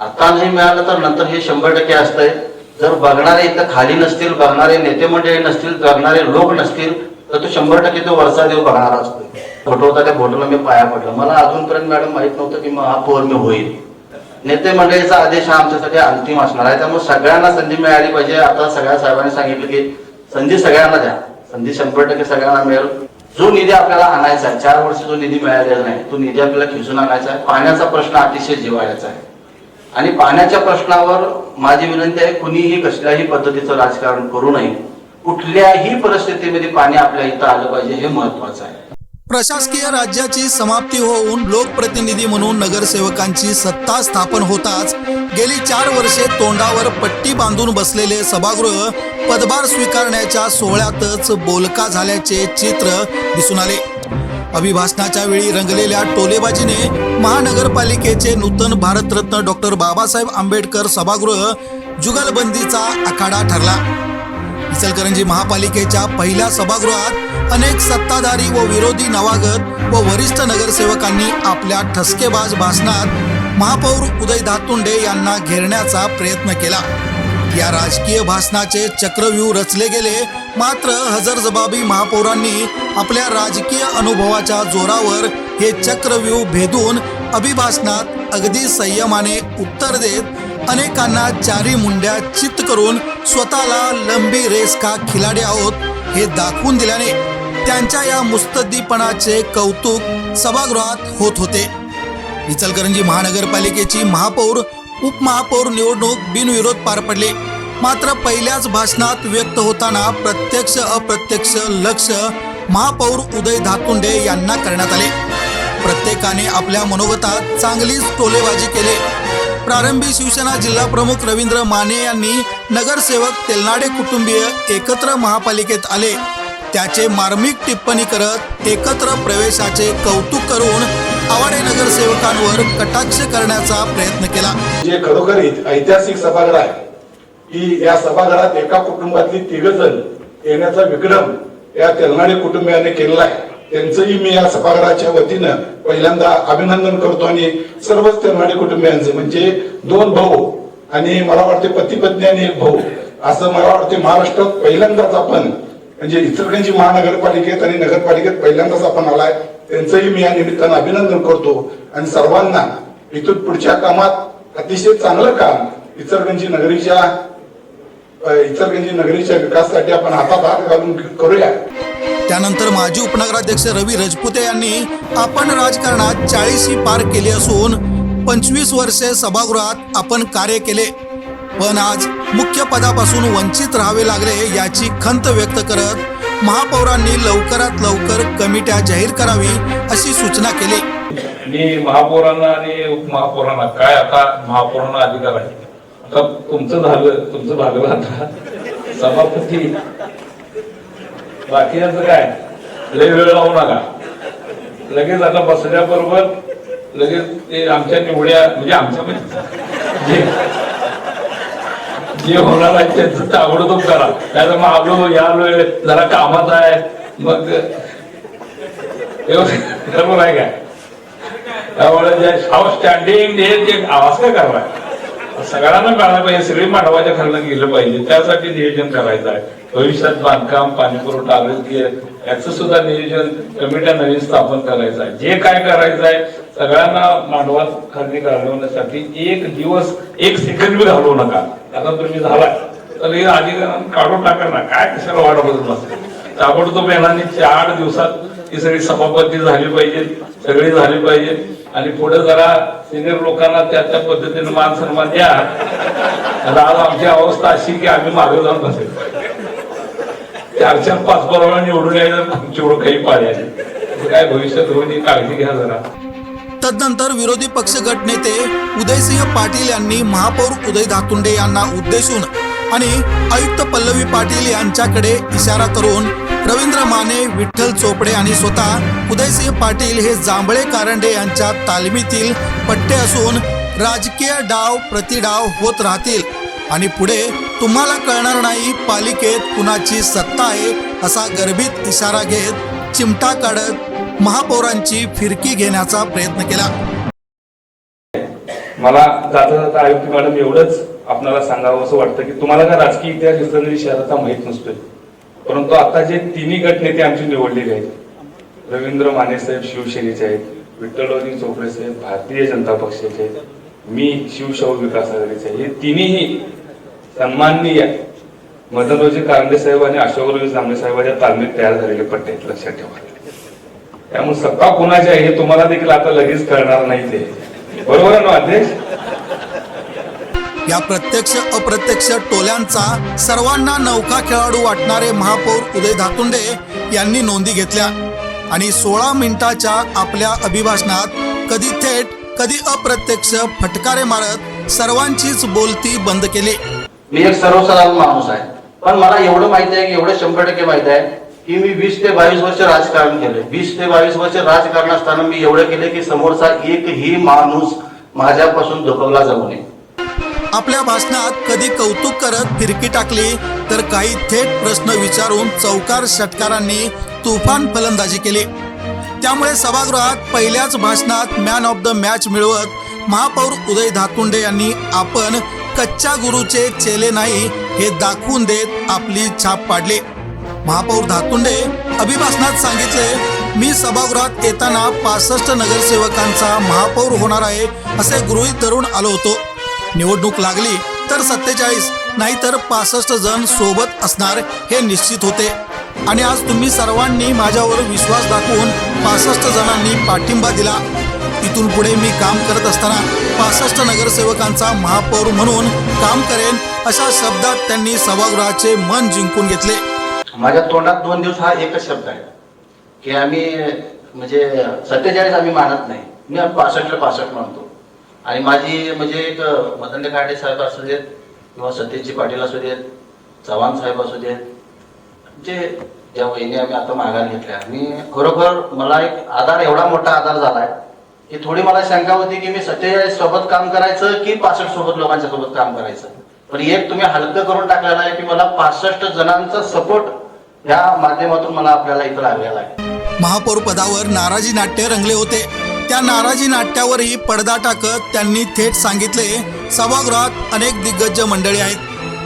आता नाही मिळालं तर नंतर हे शंभर टक्के असतंय. जर बघणारे इथं खाली नसतील बघणारे नेते मंडळी नसतील बघणारे लोक नसतील तर तो शंभर टक्के तो वरचा देव बघणार असतो फोटो होता त्या फोटोला मी पाया पडलं. मला अजूनपर्यंत मॅडम माहीत नव्हतं की महापौर मी होईल. नेते मंडळीचा आदेश हा आमच्यासाठी अंतिम असणार आहे. त्यामुळे सगळ्यांना संधी मिळाली पाहिजे. आता सगळ्या साहेबांनी सांगितलं की संधी सगळ्यांना द्या. संधी शंभर टक्के सगळ्यांना मिळेल. जो निधी आपल्याला आणायचा आहे चार वर्ष जो निधी मिळालेला नाही तो निधी आपल्याला खिचून आणायचा आहे. पाण्याचा प्रश्न अतिशय जिव्हाळ्याचा आहे. आणि पाण्याच्या प्रश्नावर माझी विनंती आहे कुणीही कसल्याही पद्धतीचं राजकारण करू नये. कुठल्याही परिस्थितीमध्ये पाणी आपल्या इथं आलं पाहिजे हे महत्वाचं आहे. प्रशासकीय राज्याची समाप्ती होऊन लोकप्रतिनिधी म्हणून नगरसेवकांची सत्ता स्थापन होताच गेली चार वर्षे तोंडावर पट्टी बांधून बसलेले सभागृह पदभार स्वीकारण्याच्या सोहळ्यातच बोलका झाल्याचे चित्र दिसून आले. अभिभाषणाच्या वेळी रंगलेल्या टोलेबाजीने महानगरपालिकेचे नूतन भारतरत्न डॉक्टर बाबासाहेब आंबेडकर सभागृह जुगलबंदीचा आखाडा ठरला. इचलकरंजी महापालिकेच्या पहिल्या सभागृहात अनेक सत्ताधारी व विरोधी नवागत व वरिष्ठ नगरसेवकांनी आपल्या ठसकेबाज भाषणात महापौर उदय धातुंडे यांना घेरण्याचा प्रयत्न केला. या राजकीय भाषणाचे चक्रव्यूह रचले गेले मात्र हजरजबाबी महापौरांनी आपल्या राजकीय अनुभवाच्या जोरावर हे चक्रव्यूह भेदून अभिभाषणात अगदी संयमाने उत्तर देत अनेकांना चारी मुंड्या चित्त करून स्वतःला लंबी रेस का खिलाडी आहोत हे दाखवून दिल्याने त्यांच्या या मुस्तद्दीपणाचे कौतुक सभागृहात होत होते. इचलकरंजी महानगरपालिकेची महापौर उपमहापौर निवडणूक बिनविरोध पार पडली. मात्र पहिल्याच भाषणात व्यक्त होताना प्रत्यक्ष अप्रत्यक्ष लक्ष महापौर उदय धातुंडे यांना करण्यात आले. प्रत्येकाने आपल्या मनोगतात चांगलीच टोलेबाजी केली. प्रारंभी शिवसेना जिल्हा प्रमुख रवींद्र माने यांनी नगरसेवक तेलनाडे कुटुंबीय एकत्र महापालिकेत आले. त्याचे मार्मिक टिप्पणी करत एकत्र प्रवेशाचे कौतुक करून आवाडे नगरसेवकांवर कटाक्ष करण्याचा प्रयत्न केला. जे खरोखर ऐतिहासिक सभागृह आहे की या सभागृहात एका कुटुंबातली तिघ जण येण्याचा विक्रम या तेलनाडे कुटुंबियाने केलेला आहे. त्यांचंही मी या सभागृहाच्या वतीनं पहिल्यांदा अभिनंदन करतो आणि सर्वच तेलनाडे कुटुंबियांचं म्हणजे दोन भाऊ आणि मला वाटते पती पत्नी आणि एक भाऊ असं मला वाटते महाराष्ट्रात पहिल्यांदाच आपण म्हणजे इचलकरंजी महानगरपालिकेत आणि नगरपालिकेत पहिल्यांदाच आपण आलाय. त्यांचंही मी या निमित्तानं अभिनंदन करतो. आणि सर्वांना इथून पुढच्या कामात अतिशय चांगलं काम इचलकरंजी नगरीच्या अ, नगरीच्या विकासासाठी आपण हातात हात घालून करूया. त्यानंतर माजी उपनगराध्यक्ष रवी रजपुते यांनी आपण राजकारणात चाळीशी पार केली असून पंचवीस वर्षे सभागृहात आपण कार्य केले. पण आज मुख्य पदापासून वंचित राहावे लागले याची खंत व्यक्त करत महापौरांनी लवकरात लवकर कमिट्या जाहीर करावी अशी सूचना केली. मी महापौरांना आणि उपमहापौरांना काय आता महापौरांना अधिकार आहे? आता तुमचं झालं तुमचं भागलं आता. सभापती बाकीचं काय? लय वेळ लावू नका. लगेच आता बसल्याबरोबर लगेच ते आमच्या निवड्या म्हणजे आमच्या म्हणजे जे होणार आहे ते ताबडतोब करा. नाही मग आलो यालोय जरा कामात आहे. मग बरोबर आहे काय? त्यामुळे जे हाऊस स्टँडिंग हे जे आवाज काय करणार? सगळ्यांना कळायला पाहिजे सगळी मानवाच्या खालनं गेलं पाहिजे. त्यासाठी नियोजन करायचं आहे. भविष्यात बांधकाम पाणी पुरवठा आरोग्य याचं सुद्धा नियोजन कमिट्या नवीन स्थापन करायचं आहे. जे काय करायचं आहे सगळ्यांना मांडवात खाली घालवण्यासाठी एक दिवस एक सेकंड बी घालवू नका. आता तुम्ही झाला तर हे अधिकारांना काढून टाका ना. काय कशाला वाढ बघत नसते ताबडतोब येणारी चार दिवसात ही सगळी सभापती झाली पाहिजे सगळी झाली पाहिजे. आणि पुढे जरा सिनियर लोकांना त्या त्या पद्धतीने मान सन्मान द्या. आता आज आमची अवस्था अशी की आम्ही मागे जाऊन बसेल. चार चार पाच बरोबर निवडून यायला आमची ओळख काही पाहिजे काय भविष्यात होईल काळजी घ्या जरा. तदनंतर विरोधी पक्ष गटनेते उदयसिंह पाटील यांनी महापौर उदय धातुंडे यांना उद्देशून आणि आयुक्त पल्लवी पाटील यांच्याकडे इशारा करून रवींद्र माने विठ्ठल चोपडे आणि स्वतः उदयसिंह पाटील हे जांभळे कारंडे यांच्या तालमीतील पट्टे असून राजकीय डाव प्रतिडाव होत राहतील. आणि पुढे तुम्हाला कळणार नाही पालिकेत कुणाची सत्ता आहे असा गर्भित इशारा घेत चिमटा काढत महापौरांची फिरकी घेण्याचा प्रयत्न केला. मला जाता जाता आयुक्त मॅडम एवढंच आपणाला सांगावं असं वाटतं की तुम्हाला का राजकीय इतिहास रत्नागिरी शहराचा माहीत नसतोय. परंतु आता जे तिन्ही गटनेते आमचे निवडलेले आहेत रवींद्र माने साहेब शिवसेनेचे आहेत विठ्ठलरावजी चोपडे साहेब भारतीय जनता पक्षाचे आहेत मी शिवशाहू विकास आघाडीचे हे तिन्ही सन्माननीय मदनरावजी कारंडे साहेब आणि अशोकरावजी जांभे साहेबांच्या तालमीत तयार झालेले पट्टे आहेत लक्षात ठेवा. त्यामुळे सत्ता कोणाची आहे हे तुम्हाला देखील आता लगेच कळणार नाही ते. बरोबर आहे ना अध्यक्ष? या प्रत्यक्ष अप्रत्यक्ष टोल्यांचा सर्वांना नौका खेळाडू वाटणारे महापौर उदय धातुंडे यांनी नोंदी घेतल्या. आणि सोळा मिनिटाच्या आपल्या अभिभाषणात कधी थेट कधी अप्रत्यक्ष फटकारे मारत सर्वांचीच बोलती बंद केली. मी एक सर्वसाधारण माणूस आहे. पण मला एवढं माहिती आहे की एवढं शंभर टक्के माहिती आहे. की मी वीस ते बावीस वर्ष राजकारण केले वीस ते बावीस वर्ष राजकारण असताना मी एवढं केलं की समोरचा एकही माणूस माझ्यापासून दुखवला जाऊ नये. आपल्या भाषणात कधी कौतुक करत फिरकी टाकली तर काही थेट प्रश्न विचारून चौकार षटकारांनी तुफान फलंदाजी केली. त्यामुळे सभागृहात पहिल्याच भाषणात मॅन ऑफ द मॅच मिळवत महापौर उदय धातुंडे यांनी आपण कच्च्या गुरुचे चेले नाही हे दाखवून देत आपली छाप पाडली. महापौर धातुंडे अभिभाषणात सांगितले मी सभागृहात येताना पासष्ट नगरसेवकांचा महापौर होणार आहे असे गृहीत धरून आलो होतो. निवडणूक लागली तर सत्तेचाळीस नाहीतर पासष्ट जण सोबत असणार हे निश्चित होते. आणि आज तुम्ही सर्वांनी माझ्यावर विश्वास दाखवून पासष्ट जणांनी पाठिंबा दिला. इथून पुढे मी काम करत असताना पासष्ट नगरसेवकांचा महापौर म्हणून काम करेन अशा शब्दात त्यांनी सभागृहाचे मन जिंकून घेतले. माझ्या तोंडात दोन दिवस हा एकच शब्द आहे. की आम्ही म्हणजे सत्तेचाळीस आम्ही मानत नाही. मी पासष्टला पासष्ट मानतो. आणि माझी म्हणजे एक मदन कांडे साहेब असू देत किंवा सतीशजी पाटील असू देत चव्हाण साहेब असू देत जे ज्या वहिनी आम्ही आता माघार घेतल्या. मी खरोखर मला एक आधार एवढा मोठा आधार झाला आहे की थोडी मला शंका होती की मी सत्तेचाळीस सोबत काम करायचं की पासष्ट सोबत लोकांच्या सोबत काम करायचं? पण एक तुम्ही हलकं करून टाकलेलं आहे की मला पासष्ट जणांचा सपोर्ट या माध्यमातून मला आपल्याला इथं लागलेला आहे महापौर पदावर नाराजी नाट्य रंगले होते. त्या नाराजी नाट्यावरही पडदा टाकत त्यांनी थेट सांगितले सभागृहात अनेक दिग्गज मंडळी आहेत.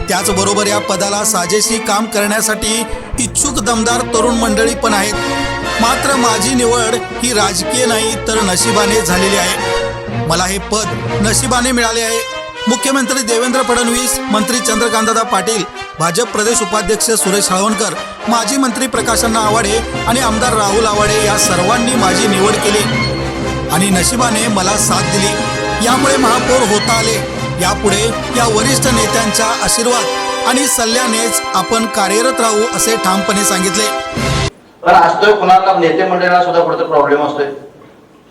त्याचबरोबर या पदाला साजेशी काम करण्यासाठी इच्छुक दमदार तरुण मंडळी पण आहेत. मात्र माझी निवड ही राजकीय नाही तर नशिबाने झालेली आहे. मला हे पद नशिबाने मिळाले आहे. मुख्यमंत्री देवेंद्र फडणवीस मंत्री चंद्रकांतदा पाटील भाजप प्रदेश उपाध्यक्ष सुरेश हळवणकर माजी मंत्री प्रकाशअण्णा आवाडे आणि आमदार राहुल आवाडे या सर्वांनी माझी निवड केली आणि नशिबाने मला साथ दिली. यामुळे महापौर होता आले. यापुढे या वरिष्ठ नेत्यांच्या आशीर्वाद आणि सल्ल्यानेच आपण कार्यरत राहू असे ठामपणे सांगितले. पण असतोय कुणाला नेते मंडळाला सुद्धा कुठं प्रॉब्लेम असतोय.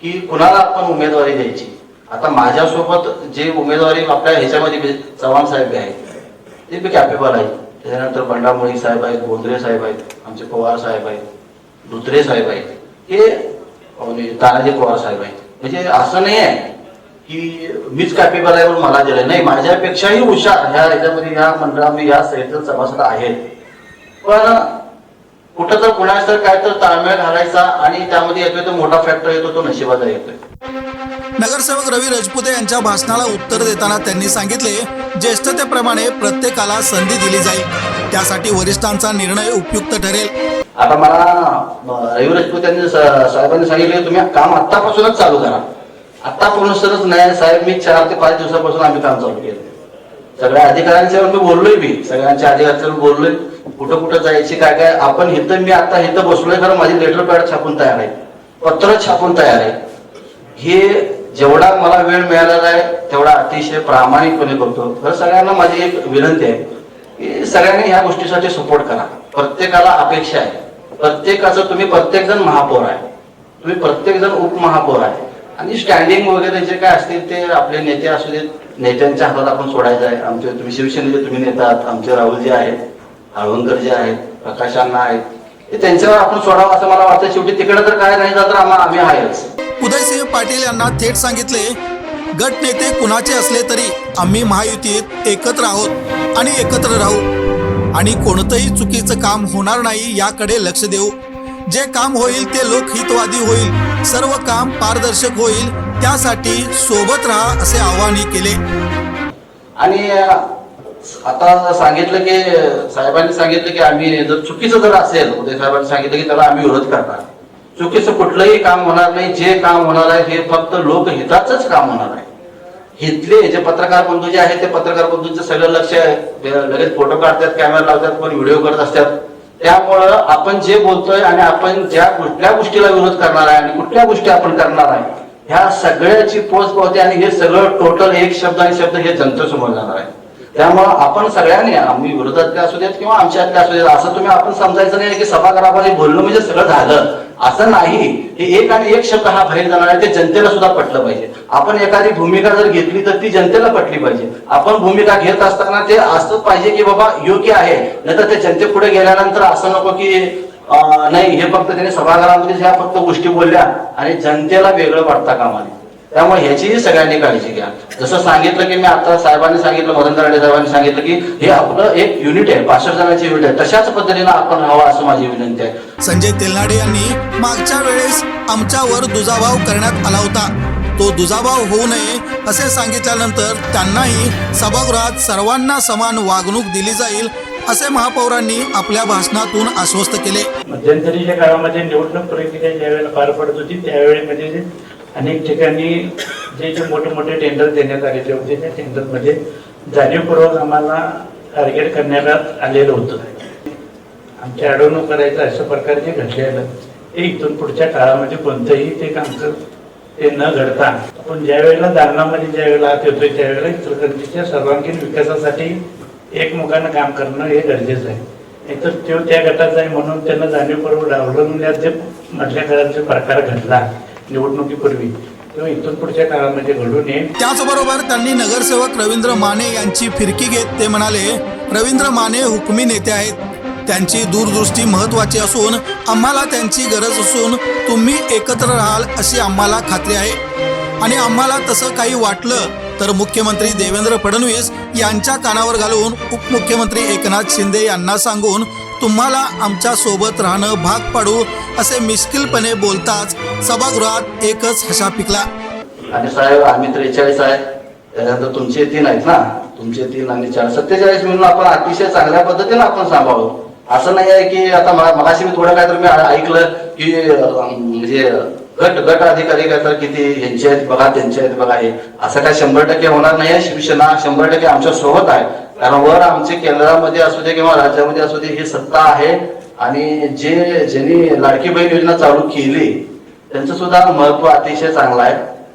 की कुणाला आपण उमेदवारी द्यायची? आता माझ्यासोबत जे उमेदवारी आपल्या ह्याच्यामध्ये चव्हाण साहेब आहेत. ते बी कॅपेबल आहेत. त्याच्यानंतर बंडामोळी साहेब आहेत बोंद्रे साहेब आहेत आमचे पवार साहेब आहेत धुत्रे साहेब आहेत. हे म्हणजे तानाजी पवार साहेब आहेत. म्हणजे असं नाही आहे की मीच कॅपेबल आहे म्हणून मला दिलं नाही माझ्यापेक्षाही हुशार ह्या याच्यामध्ये ह्या मंडळामध्ये या सहित सभासद आहेत. पण कुठं तर कुणास तर काय तर ताळमेळ घालायचा आणि त्यामध्ये येतोय तो मोठा फॅक्टर येतो तो नशिबाचा येतोय. नगरसेवक रवी राजपुते यांच्या भाषणाला उत्तर देताना त्यांनी सांगितले ज्येष्ठतेप्रमाणे प्रत्येकाला संधी दिली जाईल. त्यासाठी वरिष्ठांचा निर्णय उपयुक्त ठरेल. आता मला रवी राजपूत यांनी साहेबांनी सांगितले तुम्ही काम आत्तापासूनच चालू करा. आत्तापासूनच नाही साहेब मी चार ते पाच दिवसापासून आम्ही काम चालू केलं सगळ्या अधिकाऱ्यांच्यावर मी बोललोय मी सगळ्यांच्या अधिकाऱ्यांच्यावर बोललोय. कुठं कुठं जायची काय काय आपण इथं मी आता इथं बसलोय खरं माझी लेटर पॅड छापून तयार आहे. पत्र छापून तयार आहे. हे जेवढा मला वेळ मिळालेला आहे तेवढा अतिशय प्रामाणिकपणे करतो तर सगळ्यांना माझी एक विनंती आहे की सगळ्यांनी ह्या गोष्टीसाठी सपोर्ट करा. प्रत्येकाला अपेक्षा आहे. प्रत्येकाचं तुम्ही प्रत्येक जण महापौर आहे. तुम्ही प्रत्येक जण उपमहापौर आहे. आणि स्टँडिंग वगैरे जे काय असतील ते आपले नेते असू देत नेत्यांच्या हातात आपण सोडायचं आहे. आमचे तुम्ही शिवसेनेचे तुम्ही नेता आमचे राहुल जे आहेत हळवणकर जे आहेत प्रकाशांना आहेत ते त्यांच्यावर आपण सोडावं असं मला वाटतं. शेवटी तिकडे तर काय नाही तर आम्हा आम्ही आहेच. उदयसिंह पाटील यांना थेट सांगितले गट नेते कुणाचे असले तरी आम्ही महायुतीत एकत्र आहोत आणि एकत्र राहू. आणि कोणतंही चुकीचं काम होणार नाही याकडे लक्ष देऊ. जे काम होईल ते लोकहितवादी होईल. सर्व काम पारदर्शक होईल. त्यासाठी सोबत राहा असे आवाहनही केले. आणि आता सांगितलं की साहेबांनी सांगितलं की आम्ही जर चुकीचं जर असेल उदय साहेबांनी सांगितलं की त्याला आम्ही विरोध करणार. चुकीचं कुठलंही काम होणार नाही जे काम होणार आहे हे फक्त लोकहिताचंच काम होणार आहे हितले जे पत्रकार बंधू जे आहेत ते पत्रकार बंधूंचं सगळं लक्ष आहे. लगेच फोटो काढतात कॅमेरा लावतात पण व्हिडिओ करत असतात त्यामुळं आपण जे बोलतोय आणि आपण ज्या कुठल्या गोष्टीला विरोध करणार आहे आणि कुठल्या गोष्टी आपण करणार आहे ह्या सगळ्याची पोच पावते आणि हे सगळं टोटल एक शब्द आणि शब्द हे जनतेसमोर जाणार आहे त्यामुळं आपण सगळ्यांनी आम्ही विरोधातले असू देत किंवा आमच्यातले असू देत असं तुम्ही आपण समजायचं नाही की सभागृहामध्ये बोलणं म्हणजे सगळं झालं. असं नाही. हे एक आणि एक शब्द हा बाहेर जाणार आहे ते जनतेला सुद्धा पटलं पाहिजे. आपण एखादी भूमिका जर घेतली तर ती जनतेला पटली पाहिजे. आपण भूमिका घेत असताना ते असंच पाहिजे की बाबा योग्य आहे. नाहीतर ते जनते पुढे गेल्यानंतर असं नको की नाही हे फक्त त्याने सभागृहामध्ये ह्या फक्त गोष्टी बोलल्या आणि जनतेला वेगळं वाटता कामा नये त्यामुळे ह्याचीही सगळ्यांनी काळजी घ्या. जसं सांगितलं की मी आता साहेबांनी सांगितलं मदन दराडे साहेबांनी सांगितलं की हे आपलं एक युनिट आहे पासष्ट जणांचे युनिट आहे. तशाच पद्धतीनं आपण राहावं असं माझी विनंती आहे. संजय तेलनाडे यांनी मागच्या वेळेस आमच्यावर दुजाभाव करण्यात आला होता. तो दुजाभाव होऊ नये असे सांगितल्यानंतर त्यांनाही सभागृहात सर्वांना समान वागणूक दिली जाईल असे महापौरांनी आपल्या भाषणातून आश्वस्त केले. मध्यंतरीच्या काळामध्ये निवडणूक प्रक्रिया ज्या वेळेला पार पडत होती त्यावेळेमध्ये अनेक ठिकाणी जे जे मोठे मोठे टेंडर देण्यात आलेले होते त्या टेंडरमध्ये जाणीवपूर्वक आम्हाला टार्गेट करण्यात आलेलं होतं. आमच्या अडवणूक करायचं अशा प्रकारचे जे घडलेलं ते इथून पुढच्या काळामध्ये कोणतंही ते काम ते न घडता आपण ज्या वेळेला दालनामध्ये ज्या वेळेला आत येतोय त्यावेळेला इचलकरंजीच्या सर्वांगीण विकासासाठी एकमुखानं काम करणं हे गरजेचं आहे. नाहीतर तो त्या गटाचा आहे म्हणून त्यांना जाणीवपूर्वक डावलवण्यात जे मधल्या काळात प्रकार घडला निवडणुकीपूर्वी. इथून पुढच्या काळामध्ये त्याचबरोबर त्यांनी नगरसेवक रवींद्र माने यांची फिरकी घेत ते म्हणाले रवींद्र माने हुकमी नेते आहेत. त्यांची दूरदृष्टी महत्वाची असून आम्हाला त्यांची गरज असून तुम्ही एकत्र राहाल अशी आम्हाला खात्री आहे. आणि आम्हाला तसं काही वाटलं तर मुख्यमंत्री देवेंद्र फडणवीस यांच्या कानावर घालून उपमुख्यमंत्री एकनाथ शिंदे यांना सांगून तुम्हाला आमच्यासोबत राहणं भाग पाडू असे मिश्किलपणे बोलताच सभागृहात एकच हशा पिकला. आणि साहेब आम्ही त्रेचाळीस आहे. त्याच्यानंतर तुमचे तीन आहेत ना? तुमचे तीन आणि चार. सत्तेचाळीस मिळून आपण अतिशय चांगल्या पद्धतीने आपण सांभाळू. असं नाही आहे की आता मला मगाशी मी थोडं काय तर मी ऐकलं की म्हणजे गट गट अधिकारी काय तर किती यांचे आहेत बघा त्यांचे आहेत बघा हे. असं काय शंभर टक्के होणार नाही आहे शिवसेना. शंभर टक्के आमच्यासोबत आहे. कारण वर आमचे केंद्रामध्ये असू दे किंवा राज्यामध्ये असू दे ही सत्ता आहे. आणि जे ज्यांनी लाडकी बहीण योजना चालू केली त्यांचं सुद्धा महत्त्व अतिशय चांगलं आहे.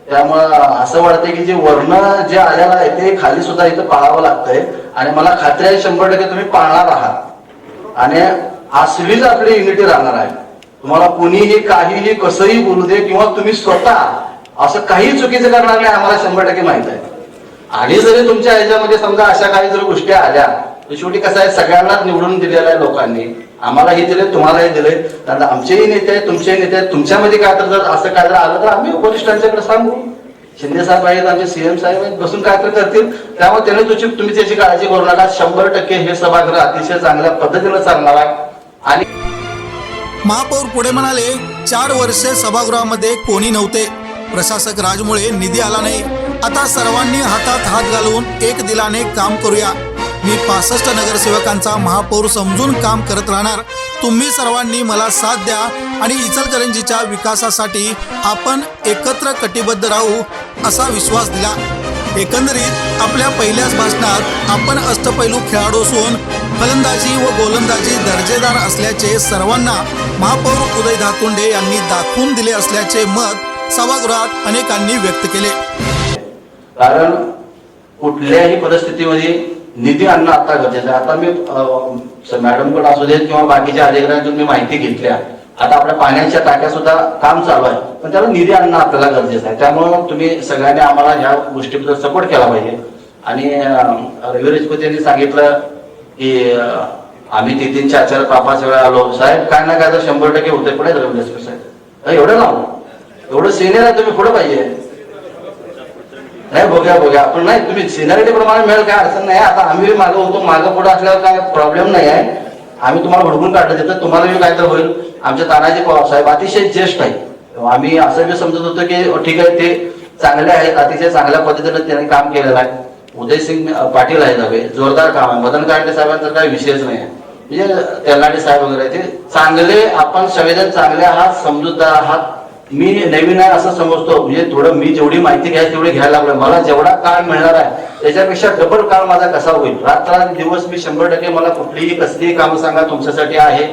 त्यामुळं असं वाटतंय की जे वर्ण जे आलेलं आहे ते खाली सुद्धा इथं पाळावं लागतंय. आणि मला खात्री आहे शंभर टक्के तुम्ही पाळणार आहात. आणि असलीच आपली युनिटी राहणार आहे. तुम्हाला कुणीही काहीही कसंही बोलू दे किंवा तुम्ही स्वतः असं काही चुकीचं करणार नाही आम्हाला शंभर टक्के माहीत आहे. आणि जरी तुमच्या ह्याच्यामध्ये समजा अशा काही जर गोष्टी आल्या तर शेवटी कसं आहे सगळ्यांनाच निवडून दिलेलं आहे लोकांनी. आम्हालाही दिले तुम्हालाही दिले. कारण आमचेही नेते आहेत तुमचेही नेते आहेत. तुमच्यामध्ये काय तर जर असं काय आलं तर आम्ही वरिष्ठांच्याकडे सांगू. शिंदे साहेब आहेत आमचे सीएम साहेब आहेत बसून काय तर करतील. त्यामुळे त्याने तुझी तुम्ही त्याची काळजी करू नका. शंभर टक्के हे सभागृह अतिशय चांगल्या पद्धतीनं चालणार आहे. आणि महापौर पुढे म्हणाले चार वर्षे सभागृहामध्ये कोणी नव्हते. प्रशासक राजमुळे निधी आला नाही. आता सर्वांनी हातात हात घालून एक दिलाने काम करूया. मी पासष्ट नगरसेवकांचा महापौर समजून काम करत राहणार. तुम्ही सर्वांनी मला साथ द्या आणि इचलकरंजीच्या विकासासाठी आपण एकत्र कटिबद्ध राहू असा विश्वास दिला. एकंदरीत आपल्या पहिल्याच भाषणात आपण अष्टपैलू खेळाडू असून फलंदाजी व गोलंदाजी दर्जेदार असल्याचे सर्वांना महापौर उदय धातुंडे यांनी दाखवून दिले असल्याचे मत सभागृहात अनेकांनी व्यक्त केले. कारण कुठल्याही परिस्थितीमध्ये निधी आणणं आता गरजेचं आहे. आता मी मॅडमकडे असू देत किंवा बाकीच्या अधिकाऱ्यांकडून मी माहिती घेतल्या आता आपल्या पाण्याच्या टाक्या सुद्धा काम चालू आहे. पण त्याला निधी आणणं आपल्याला गरजेचं आहे. त्यामुळं तुम्ही सगळ्यांनी आम्हाला ह्या गोष्टीबद्दल सपोर्ट केला पाहिजे. आणि रवी राजपूत यांनी सांगितलं की आम्ही तीन चार चार पाच पाच वेळा आलो. साहेब काय ना काय तर शंभर टक्के होते पण रवी राजपूत साहेब एवढं लावून एवढं सिनियर आहे तुम्ही पुढे पाहिजे. नाही बघूया बघूया. आपण नाही तुम्ही सिनियरिटी प्रमाणे मिळेल काय अडचण नाही. आता आम्ही मागं होतो मागं पुढे असल्यावर काय प्रॉब्लेम नाही आहे. आम्ही तुम्हाला भडकून काढलं देतो तुम्हाला बी काय तर होईल. आमचे तानाजी पवार साहेब अतिशय ज्येष्ठ आहे आम्ही असं बी समजत होतो की हो, ठीक आहे ते चांगले आहेत अतिशय चांगल्या पद्धतीने त्यांनी काम केलेलं आहे. उदयसिंग पाटील आहेत हवे जोरदार काम आहे. मदन कांडे साहेबांचा काही विषयच नाही आहे. म्हणजे तेलनाडे साहेब वगैरे ते. चांगले आपण संवेदन चांगले आहात समजूतदार आहात. मी नवीन आहे असं समजतो. म्हणजे थोडं मी जेवढी माहिती घ्या तेवढी घ्यायला लागलो मला जेवढा काळ मिळणार आहे त्याच्यापेक्षा डबल काळ माझा कसा होईल? रात्र दिवस मी शंभर टक्के मला कुठलीही कसलीही कामं सांगा तुमच्यासाठी आहे.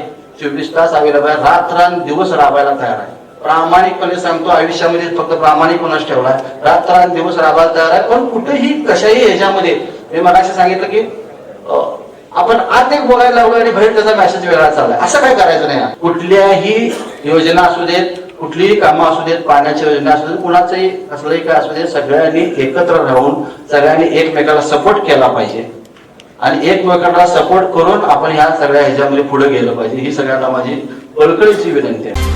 चोवीस तास अवेलेबल आहे. रात्र दिवस राबायला तयार आहे. प्रामाणिकपणे सांगतो आयुष्यामध्ये फक्त प्रामाणिकपणाच ठेवला रात्र दिवस राबायला तयार आहे. पण कुठेही कशाही ह्याच्यामध्ये मी मगाशी सांगितलं की आपण आत एक बोलायला लागलो आणि बाहेर त्याचा मेसेज वेगळा चाललाय. असं काय करायचं नाही कुठल्याही योजना असू देत कुठलीही कामं असू देत पाण्याच्या योजना असू देत कुणाचंही कसलंही काय असू देत सगळ्यांनी एकत्र राहून सगळ्यांनी एकमेकाला सपोर्ट केला पाहिजे. आणि एकमेकांना सपोर्ट करून आपण ह्या सगळ्या ह्याच्यामध्ये पुढे गेलं पाहिजे. ही सगळ्यांना माझी कळकळीची विनंती आहे.